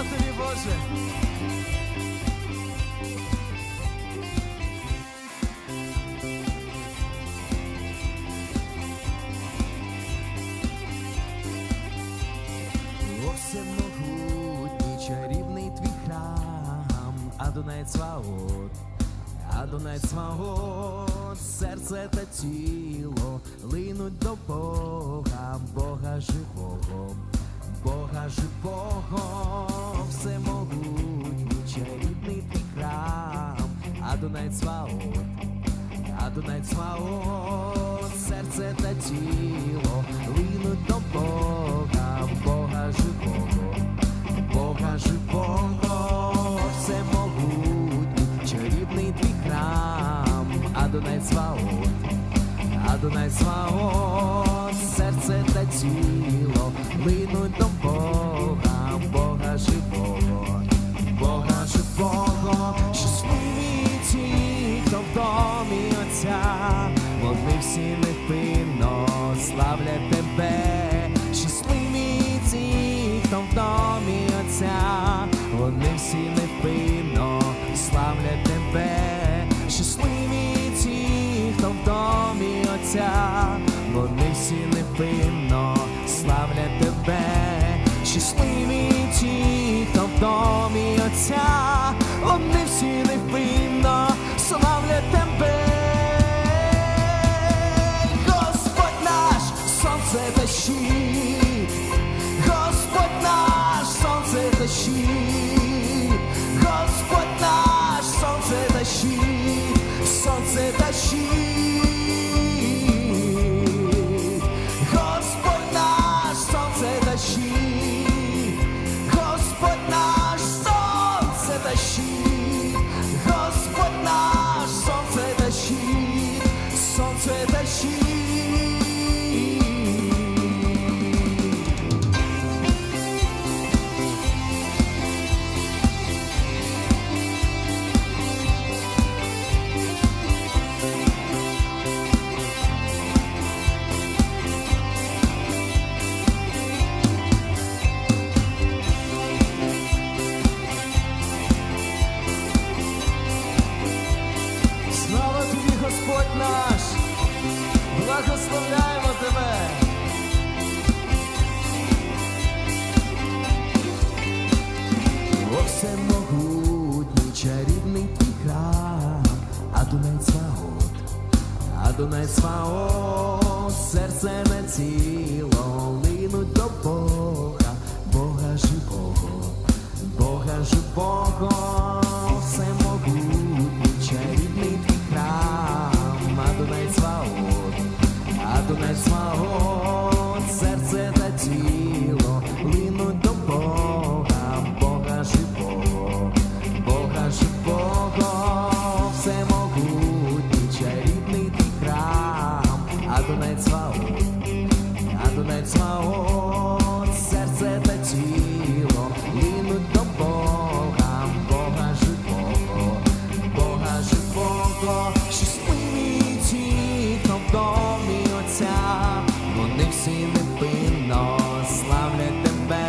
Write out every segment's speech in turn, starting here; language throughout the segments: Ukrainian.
Слава тобі, Боже! О, всемогутній чарівний твій храм, Адонай Цваот, Адонай Цваот, серце та тіло линуть до Бога, Бога живого, Бога живого, всемогутній чарівний твій храм, Адонай Цваот, Адонай Цваот, серце та тіло линуть до Бога, Бога живого, Бога живого, всемогутній, чарівний твій храм, Адонай Цваот, Адонай свого серце та тіло линуть до невпинно славлять тебе, щасливі ті, хто в домі Отця, вони всі невпинно славлять тебе. Господь наш, сонце та сонце Благословляємо тебе! О, всемогутній чарівний твій храм, Адонай Цваот, Адонай Цваот, серце на тіло линуть до Бога, Бога живого, Бога живого, всі невпинно славлять тебе,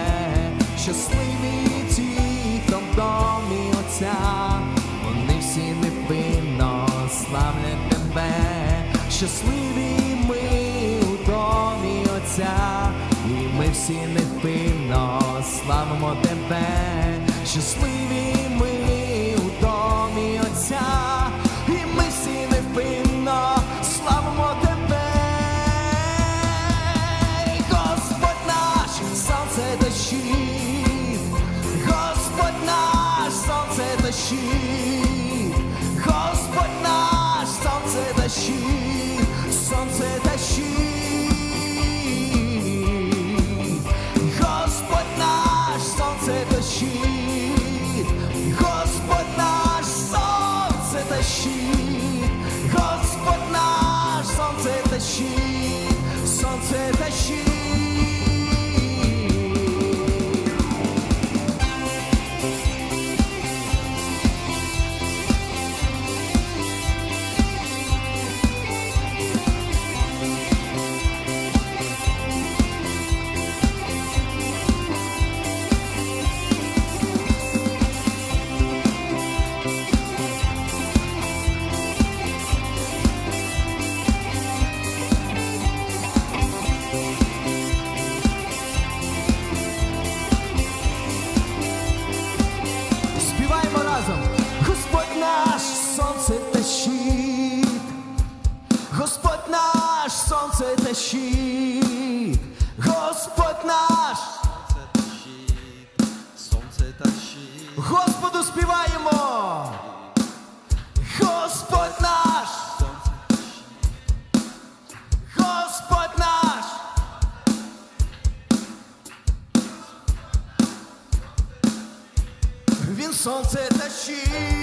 щасливі ті, хто в домі Отця, вони всі невпинно славлять тебе, щасливі ми у домі Отця, і ми всі невпинно славимо тебе, щасливі ми у домі Отця, щит, Господь наш, сонце дощі, сонце дощі, Господь наш, сонце та тащить, Господь наш, Сонце тащить, сонце тащить, Господу співаємо, Господь наш, сонце Господь наш. Він сонце тащить.